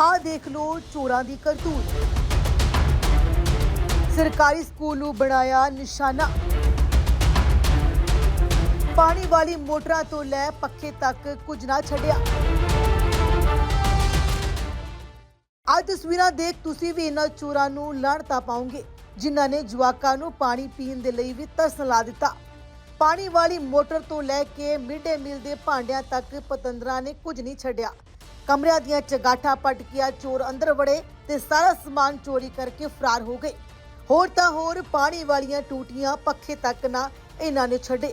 ਆਹ ਦੇਖ ਲਓ ਚੋਰਾਂ ਦੀ ਕਰਤੂਤ। ਸਰਕਾਰੀ ਸਕੂਲ ਨੂੰ ਬਣਾਇਆ ਨਿਸ਼ਾਨਾ। ਪਾਣੀ ਵਾਲੀ ਮੋਟਰਾਂ ਤੋਂ ਲੈ ਪੱਖੇ ਤੱਕ ਕੁਝ ਨਾ ਛੱਡਿਆ। ਆਹ ਤਸਵੀਰਾਂ ਦੇਖ ਤੁਸੀਂ ਵੀ ਇਹਨਾਂ ਚੋਰਾਂ ਨੂੰ ਲੜ ਤਾਂ ਪਾਉਂਗੇ ਜਿਨ੍ਹਾਂ ਨੇ ਜਵਾਕਾਂ ਨੂੰ ਪਾਣੀ ਪੀਣ ਦੇ ਲਈ ਵੀ ਤਰਸ ਲਾ ਦਿੱਤਾ। ਪਾਣੀ ਵਾਲੀ ਮੋਟਰ ਤੋਂ ਲੈ ਕੇ ਮਿਡ ਡੇ ਮੀਲ ਦੇ ਭਾਂਡਿਆਂ ਤੱਕ ਪਤੰਦਰਾਂ ਨੇ ਕੁਝ ਨਹੀਂ ਛੱਡਿਆ। ਕਮਰਿਆਂ ਦੀਆਂ ਚਗਾਠਾਂ ਪਟਕੀਆਂ ਚੋਰ ਅੰਦਰ ਵੜੇ ਤੇ ਸਾਰਾ ਸਮਾਨ ਚੋਰੀ ਕਰਕੇ ਫਰਾਰ ਹੋ ਗਏ। ਹੋਰ ਤਾਂ ਹੋਰ ਪਾਣੀ ਵਾਲੀਆਂ ਟੂਟੀਆਂ ਪੱਖੇ ਤੱਕ ਨਾ ਇਹਨਾਂ ਨੇ ਛੱਡੇ।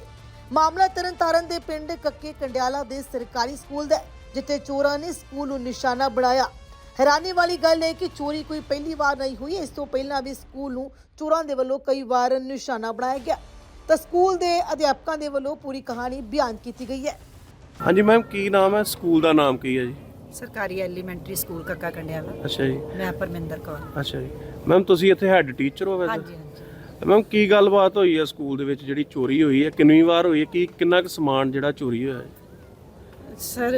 ਮਾਮਲਾ ਤਰਨਤਾਰਨ ਦੇ ਪਿੰਡ ਕੱਕੇ ਕੰਡਿਆਲਾ ਦੇ ਸਰਕਾਰੀ ਸਕੂਲ ਦਾ ਹੈ, ਜਿੱਥੇ ਚੋਰਾਂ ਨੇ ਸਕੂਲ ਨੂੰ ਨਿਸ਼ਾਨਾ ਬਣਾਇਆ। ਹੈਰਾਨੀ ਵਾਲੀ ਗੱਲ ਹੈ ਕਿ ਚੋਰੀ ਕੋਈ ਪਹਿਲੀ ਵਾਰ ਨਹੀਂ ਹੋਈ ਇਸ ਤੋਂ ਪਹਿਲਾਂ ਵੀ ਸਕੂਲ ਨੂੰ ਚੋਰਾਂ ਦੇ ਵੱਲੋਂ ਕਈ ਵਾਰ ਨਿਸ਼ਾਨਾ ਬਣਾਇਆ ਗਿਆ। ਤਾਂ ਸਕੂਲ ਦੇ ਅਧਿਆਪਕਾਂ ਦੇ ਵੱਲੋਂ ਪੂਰੀ ਕਹਾਣੀ ਬਿਆਨ ਕੀਤੀ ਗਈ ਹੈ। ਹਾਂਜੀ ਮੈਮ ਕੀ ਨਾਮ ਹੈ? ਸਕੂਲ ਦਾ ਨਾਮ ਕੀ ਹੈ ਜੀ? ਸਰਕਾਰੀ ਐਲੀਮੈਂਟਰੀ ਸਕੂਲ ਕੱਕਾ ਕੰਡਿਆਲਾ ਅੱਛਾ ਜੀ। ਮੈਂ ਪਰਮਿੰਦਰ ਕੌਰ। ਅੱਛਾ ਜੀ। ਮੈਮ ਤੁਸੀਂ ਇੱਥੇ ਹੈੱਡ ਟੀਚਰ ਹੋ ਵੈਸੇ? ਹਾਂਜੀ ਹਾਂਜੀ। ਮੈਮ ਕੀ ਗੱਲਬਾਤ ਹੋਈ ਹੈ ਸਕੂਲ ਦੇ ਵਿੱਚ ਜਿਹੜੀ ਚੋਰੀ ਹੋਈ ਹੈ ਕਿੰਨੀ ਵਾਰ ਹੋਈ ਹੈ ਕੀ ਕਿੰਨਾ ਕੁ ਸਮਾਨ ਜਿਹੜਾ ਚੋਰੀ ਹੋਇਆ ਹੈ? ਸਰ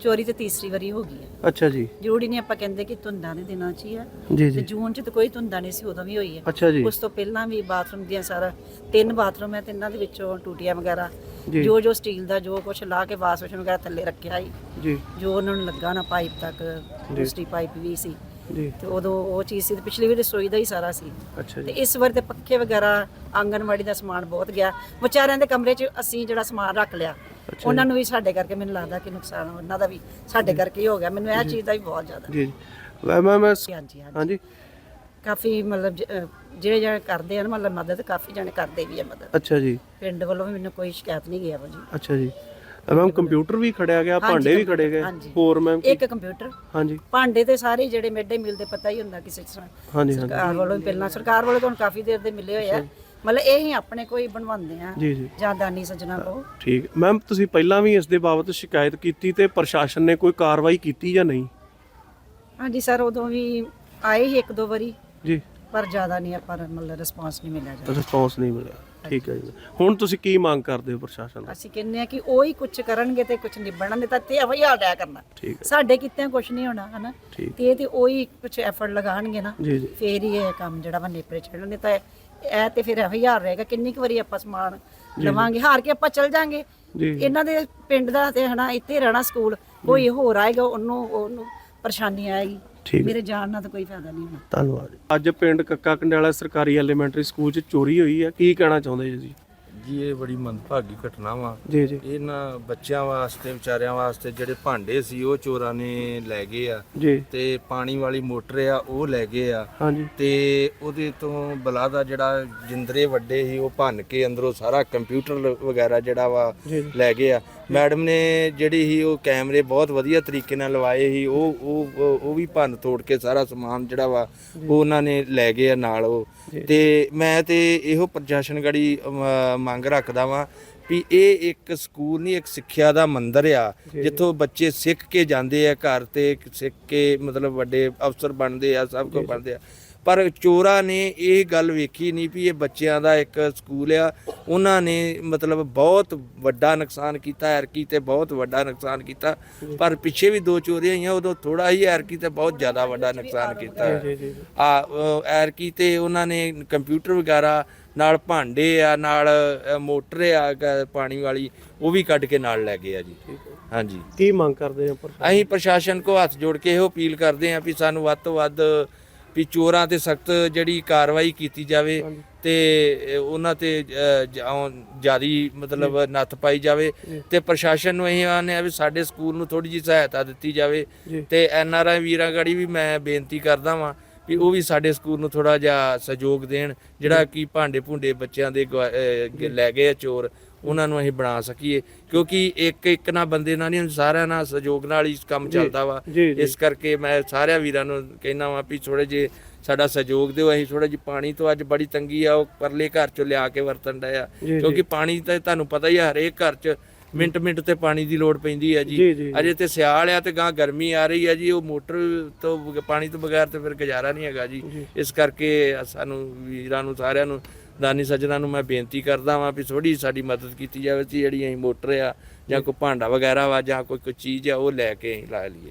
ਚੋਰੀ ਤੇ ਤੀਸਰੀ ਵਾਰੀ ਹੋ ਗਈ ਹੈ। ਅੱਛਾ ਜੀ। ਜ਼ਰੂਰੀ ਨਹੀਂ ਆਪਾਂ ਕਹਿੰਦੇ ਕਿ ਧੁੰਦਾਂ ਦੇ ਦਿਨਾਂ 'ਚ ਹੀ ਆ ਜੀ ਤੇ ਜੀ। ਜੂਨ 'ਚ ਤਾਂ ਕੋਈ ਧੁੰਦਾਂ ਨਹੀਂ ਸੀ ਉਦੋਂ ਵੀ ਹੋਈ ਹੈ। ਅੱਛਾ ਜੀ। ਉਸ ਤੋਂ ਪਹਿਲਾਂ ਵੀ ਬਾਥਰੂਮ ਦੀਆਂ ਸਾਰਾ ਤਿੰਨ ਬਾਥਰੂਮ ਹੈ ਤਿੰਨਾਂ ਦੇ ਵਿੱਚੋਂ ਟੂਟੀਆਂ ਵਗੈਰਾ ਜੀ। ਜੋ ਜੋ ਸਟੀਲ ਦਾ ਜੋ ਕੁਝ ਲਾ ਕੇ ਵਾਸ਼ ਵੇਸ਼ਨ ਵਗੈਰਾ ਥੱਲੇ ਰੱਖਿਆ ਸੀ। ਜੀ। ਜੋ ਉਹਨਾਂ ਨੂੰ ਲੱਗਾ ਨਾ ਪਾਈਪ ਤੱਕ ਦੂਸਰੀ ਪਾਈਪ ਵੀ ਸੀ। ਜੀ। ਤੇ ਉਦੋਂ ਉਹ ਚੀਜ਼ ਸੀ ਤੇ ਪਿਛਲੀ ਵਾਰੀ ਰਸੋਈ ਦਾ ਹੀ ਸਾਰਾ ਸੀ। ਅੱਛਾ ਤੇ ਜੀ ਇਸ ਵਾਰ ਤੇ ਪੱਖੇ ਵਗੈਰਾ ਆਂਗਨਵਾੜੀ ਦਾ ਸਮਾਨ ਬਹੁਤ ਗਿਆ। ਵਿਚਾਰਿਆਂ ਦੇ ਕਮਰੇ 'ਚ ਅਸੀਂ ਜਿਹੜਾ ਸਮਾਨ ਰੱਖ ਲਿਆ ਉਹਨਾਂ ਨੂੰ ਵੀ ਸਾਡੇ ਕਰਕੇ ਮੈਨੂੰ ਲੱਗਦਾ ਕਿ ਨੁਕਸਾਨ ਉਹਨਾਂ ਦਾ ਵੀ ਸਾਡੇ ਕਰਕੇ ਹੀ ਹੋ ਗਿਆ। ਮੈਨੂੰ ਇਹ ਚੀਜ਼ ਦਾ ਵੀ ਬਹੁਤ ਜ਼ਿਆਦਾ। ਜੀ ਜੀ। ਮੈਂ ਮੈਂ ਹਾਂਜੀ ਹਾਂਜੀ। ਕਾਫੀ ਮਤਲਬ ਜ- ਜਿਹੜੇ ਜਿਹੜੇ ਕਰਦੇ ਹਨ ਮਤਲਬ ਮਦਦ ਕਾਫੀ ਜਣੇ ਕਰਦੇ ਵੀ ਆ ਮਦਦ। ਅੱਛਾ ਜੀ। ਪਿੰਡ ਵੱਲੋਂ ਵੀ ਮੈਨੂੰ ਕੋਈ ਸ਼ਿਕਾਇਤ ਨਹੀਂ ਗਿਆ ਭਾਜੀ ਅੱਛਾ ਜੀ। ਮੈਮ ਕੰਪਿਊਟਰ ਵੀ ਖੜਿਆ ਗਿਆ ਭਾਂਡੇ ਵੀ ਖੜੇ ਗਏ। ਹੋਰ ਮੈਮ ਇੱਕ ਕੰਪਿਊਟਰ। ਹਾਂਜੀ। ਭਾਂਡੇ ਤੇ ਸਾਰੇ ਜਿਹੜੇ ਮਿਡ ਮੀਲ ਦੇ ਪਤਾ ਹੀ ਹੁੰਦਾ ਕਿਸੇ ਤਰ੍ਹਾਂ। ਹਾਂਜੀ ਹਾਂਜੀ। ਸਰਕਾਰ ਵੱਲੋਂ ਪਹਿਲਾਂ ਸਰਕਾਰ ਵੱਲੋਂ ਤੁਹਾਨੂੰ ਕਾਫੀ ਦੇਰ ਦੇ ਮਿਲੇ ਹੋਏ ਆ। ਮਤਲਬ ਇਹ ਹੀ ਆਪਣੇ ਕੋਈ ਬਣਵਾਉਂਦੇ ਆ ਜੀ ਜੀ। ਜਾਂ ਦਾਨੀ ਸੱਜਣਾ ਕੋ ਠੀਕ। ਮੈਮ ਤੁਸੀਂ ਪਹਿਲਾਂ ਵੀ ਇਸ ਦੇ ਬਾਬਤ ਸ਼ਿਕਾਇਤ ਕੀਤੀ ਤੇ ਪ੍ਰਸ਼ਾਸਨ ਨੇ ਕੋਈ ਕਾਰਵਾਈ ਕੀਤੀ ਜਾਂ ਨਹੀਂ? ਹਾਂਜੀ ਸਰ ਉਦੋਂ ਵੀ ਆਏ ਹੀ ਇੱਕ ਦੋ ਵਾਰੀ। ਜੀ। ਪਰ ਜ਼ਿਆਦਾ ਨਹੀਂ ਆਪਾਂ ਮਤਲਬ ਰਿਸਪਾਂਸ ਨਹੀਂ ਮਿਲਿਆ ਜੀ। ਰਿਸਪੌਂਸ ਨਹੀਂ ਮਿਲਿਆ। ਠੀਕ ਹੈ ਜੀ। ਹੁਣ ਤੁਸੀਂ ਕੀ ਮੰਗ ਕਰਦੇ ਹੋ ਪ੍ਰਸ਼ਾਸਨ ਤੋਂ? ਅਸੀਂ ਕਹਿੰਦੇ ਆ ਕਿ ਉਹ ਹੀ ਕੁਝ ਕਰਨਗੇ ਤੇ ਕੁਝ ਨਿਭਣਗੇ ਤਾਂ ਤੇ ਹਾਲਿਆ ਕਰਨਾ। ਠੀਕ ਹੈ। ਸਾਡੇ ਕਿਤੇ ਕੁਝ ਨਹੀਂ ਹੋਣਾ ਹਨਾ? ਤੇ ਇਹ ਤੇ ਉਹ ਹੀ ਕੁਝ ਐਫਰਟ ਲਗਾਣਗੇ ਨਾ ਫੇਰ ਹੀ ਇਹ ਕੰਮ ਜਿਹੜਾ ਵਾ ਨੇਪਰੇ ਚੜਨਗੇ ਤਾਂ ਇਹ ਤੇ ਫਿਰ ਇਹੋ ਹੀ ਰਹੇਗਾ ਕਿੰਨੀ ਕੁ ਵਾਰੀ ਆਪਾਂ ਸਮਾਨ ਲਵਾਂਗੇ। ਹਾਰ ਕੇ ਆਪਾਂ ਚੱਲ ਜਾਾਂਗੇ। ਇਹਨਾਂ ਦੇ ਪਿੰਡ ਦਾ ਤੇ ਹਨਾ ਇੱਥੇ ਰਹਿਣਾ ਸਕੂਲ ਕੋਈ ਹੋਰ ਆਏਗਾ ਉਹਨੂੰ ਉਹਨੂੰ ਪਰੇਸ਼ਾਨੀ ਆਏਗੀ। ਠੀਕ। ਮੇਰੇ ਜਾਣ ਨਾਲ ਤਾਂ ਕੋਈ ਫਾਇਦਾ ਨਹੀਂ ਹੋਣਾ। ਧੰਨਵਾਦ। ਅੱਜ ਪਿੰਡ ਕੱਕਾ ਕੰਡਿਆਲਾ ਸਰਕਾਰੀ ਐਲੀਮੈਂਟਰੀ ਸਕੂਲ 'ਚ ਚੋਰੀ ਹੋਈ ਹੈ। ਕੀ ਕਹਿਣਾ ਚਾਹੁੰਦੇ ਜੀ ਜੀ ਇਹ ਬੜੀ ਮੰਦਭਾਗੀ ਘਟਨਾ ਵਾ। ਜੀ ਜੀ। ਇਹਨਾਂ ਬੱਚਿਆਂ ਵਾਸਤੇ ਵਿਚਾਰਿਆਂ ਵਾਸਤੇ ਜਿਹੜੇ ਭਾਂਡੇ ਸੀ ਉਹ ਚੋਰਾਂ ਨੇ ਲੈ ਗਏ ਆ। ਜੀ। ਤੇ ਪਾਣੀ ਵਾਲੀ ਮੋਟਰ ਆ ਉਹ ਲੈ ਗਏ ਆ। ਹਾਂਜੀ। ਤੇ ਉਹਦੇ ਤੋਂ ਬਲਾ ਦਾ ਜਿਹੜਾ ਜਿੰਦਰੇ ਵੱਡੇ ਸੀ ਉਹ ਭੰਨ ਕੇ ਅੰਦਰੋਂ ਸਾਰਾ ਕੰਪਿਊਟਰ ਵਗੈਰਾ ਜਿਹੜਾ ਵਾ ਲੈ ਗਏ ਆ। ਮੈਡਮ ਨੇ ਜਿਹੜੀ ਸੀ ਉਹ ਕੈਮਰੇ ਬਹੁਤ ਵਧੀਆ ਤਰੀਕੇ ਨਾਲ ਲਵਾਏ ਸੀ ਉਹ ਉਹ ਉਹ- ਵੀ ਭੰਨ ਤੋੜ ਕੇ ਸਾਰਾ ਸਮਾਨ ਜਿਹੜਾ ਵਾ ਉਹ ਉਹਨਾਂ ਨੇ ਲੈ ਗਏ ਆ ਨਾਲ ਉਹ। ਤੇ ਮੈਂ ਤੇ ਇਹੋ ਪ੍ਰਸ਼ਾਸਨ ਗੜੀ ਮੰਗ ਰੱਖਦਾ ਵਾਂ ਵੀ ਇਹ ਇੱਕ ਸਕੂਲ ਨਹੀਂ ਇੱਕ ਸਿੱਖਿਆ ਦਾ ਮੰਦਿਰ ਆ। ਜਿੱਥੋਂ ਬੱਚੇ ਸਿੱਖ ਕੇ ਜਾਂਦੇ ਆ ਘਰ ਤੇ ਸਿੱਖ ਕੇ ਮਤਲਬ ਵੱਡੇ ਅਫਸਰ ਬਣਦੇ ਆ ਸਭ ਕੁਝ ਬਣਦੇ ਆ ਪਰ ਚੋਰਾਂ ਨੇ ਇਹ ਗੱਲ ਵੇਖੀ ਨਹੀਂ ਵੀ ਇਹ ਬੱਚਿਆਂ ਦਾ ਇੱਕ ਸਕੂਲ ਆ। ਉਹਨਾਂ ਨੇ ਮਤਲਬ ਬਹੁਤ ਵੱਡਾ ਨੁਕਸਾਨ ਕੀਤਾ ਐਰਕੀ ਤੇ ਬਹੁਤ ਵੱਡਾ ਨੁਕਸਾਨ ਕੀਤਾ। ਪਰ ਪਿੱਛੇ ਵੀ ਦੋ ਚੋਰੀਆਂ ਹੋਈਆਂ ਉਦੋਂ ਥੋੜਾ ਹੀ ਐਰਕੀ ਤੇ ਬਹੁਤ ਜ਼ਿਆਦਾ ਵੱਡਾ ਨੁਕਸਾਨ ਕੀਤਾ। ਆ ਐਰਕੀ ਤੇ ਉਹਨਾਂ ਨੇ ਕੰਪਿਊਟਰ ਵਗੈਰਾ ਨਾਲ ਭਾਂਡੇ ਆ ਨਾਲ ਮੋਟਰ ਆ ਪਾਣੀ ਵਾਲੀ ਉਹ ਵੀ ਕੱਢ ਕੇ ਨਾਲ ਲੈ ਗਏ ਆ ਜੀ। ਹਾਂਜੀ। ਕੀ ਮੰਗ ਕਰਦੇ ਪ੍ਰਸ਼ਾਸਨ ਅਸੀਂ ਪ੍ਰਸ਼ਾਸਨ ਕੋ ਹੱਥ ਜੋੜ ਕੇ ਇਹੋ ਅਪੀਲ ਕਰਦੇ ਹਾਂ ਵੀ ਸਾਨੂੰ ਵੱਧ ਤੋਂ ਵੱਧ ਵੀ ਚੋਰਾਂ ਤੇ ਸਖਤ ਜਿਹੜੀ ਕਾਰਵਾਈ ਕੀਤੀ ਜਾਵੇ। ਤੇ ਉਹਨਾਂ ਤੇ ਜਿਆਦੀ ਮਤਲਬ ਨੱਥ ਪਾਈ ਜਾਵੇ ਜੀ। ਤੇ ਪ੍ਰਸ਼ਾਸਨ ਨੂੰ ਇਹ ਆਨੇ ਆ ਵੀ ਸਾਡੇ ਸਕੂਲ ਨੂੰ ਥੋੜੀ ਜਿਹੀ ਸਹਾਇਤਾ ਦਿੱਤੀ ਜਾਵੇ ਜੀ ਤੇ ਐਨ ਆਰ ਆਈ ਵੀਰਾਂ ਗੜੀ ਵੀ ਮੈਂ ਬੇਨਤੀ ਕਰਦਾ ਵਾਂ ਵੀ ਉਹ ਵੀ ਸਾਡੇ ਸਕੂਲ ਨੂੰ ਥੋੜਾ ਜਿਹਾ ਸਹਿਯੋਗ ਦੇਣ ਜਿਹੜਾ ਕਿ ਭਾਂਡੇ ਭੁੰਡੇ ਬੱਚਿਆਂ ਦੇ ਅਹ ਲੈ ਗਏ ਆ ਚੋਰ ਉਹਨਾਂ ਨੂੰ ਅਸੀਂ ਬਣਾ ਸਕੀਏ। ਕਿਉਂਕਿ ਇੱਕ ਇੱਕ ਨਾ ਬੰਦੇ ਨਾਲ ਨਹੀਂ ਸਾਰਿਆਂ ਨਾਲ ਸਹਿਯੋਗ ਨਾਲ ਹੀ ਕੰਮ ਚੱਲਦਾ ਵਾ। ਜੀ ਜੀ। ਇਸ ਕਰਕੇ ਮੈਂ ਸਾਰਿਆਂ ਵੀਰਾਂ ਨੂੰ ਕਹਿਣਾ ਵਾਂ ਵੀ ਥੋੜੇ ਜੇ ਸਾਡਾ ਸਹਿਯੋਗ ਦਿਓ ਅਸੀਂ ਥੋੜਾ ਜਿਹਾ ਪਾਣੀ ਤੋਂ ਅੱਜ ਬੜੀ ਤੰਗੀ ਆ ਉਹ ਪਰਲੇ ਘਰ ਚੋਂ ਲਿਆ ਕੇ ਵਰਤਣ ਜੀ, ਜੀ। ਕਿਉਂਕਿ ਪਾਣੀ ਤਾਂ ਤੁਹਾਨੂੰ ਪਤਾ ਹੀ ਆ ਹਰੇਕ ਘਰ 'ਚ ਮਿੰਟ ਮਿੰਟ ਤੇ ਪਾਣੀ ਦੀ ਲੋੜ ਪੈਂਦੀ ਹੈ ਜੀ, ਅਜੇ ਤੇ ਸਿਆਲ ਆ ਤੇ ਗਾਂ ਗਰਮੀ ਆ ਰਹੀ ਹੈ ਜੀ ਉਹ ਮੋਟਰ ਤੋਂ ਪਾਣੀ ਤੋਂ ਬਗੈਰ ਤੇ ਫਿਰ ਗੁਜ਼ਾਰਾ ਨਹੀਂ ਹੈਗਾ ਜੀ। ਜੀ। ਇਸ ਕਰਕੇ ਸਾਨੂੰ ਵੀਰਾਂ ਨੂੰ ਸਾਰਿਆਂ ਨੂੰ ਦਾਨੀ ਸੱਜਣਾ ਨੂੰ ਮੈਂ ਬੇਨਤੀ ਕਰਦਾ ਵਾਂ ਵੀ ਥੋੜੀ ਸਾਡੀ ਮਦਦ ਕੀਤੀ ਜਾਵੇ ਜੀ ਜਿਹੜੀ ਅਸੀਂ ਮੋਟਰ ਆ ਜਾਂ ਕੋਈ ਭਾਂਡਾ ਵਗੈਰਾ ਵਾ ਜਾਂ ਕੋਈ ਕੋਈ ਚੀਜ਼ ਆ ਉਹ ਲੈ ਕੇ ਅਸੀਂ ਲਾ ਲਈਏ।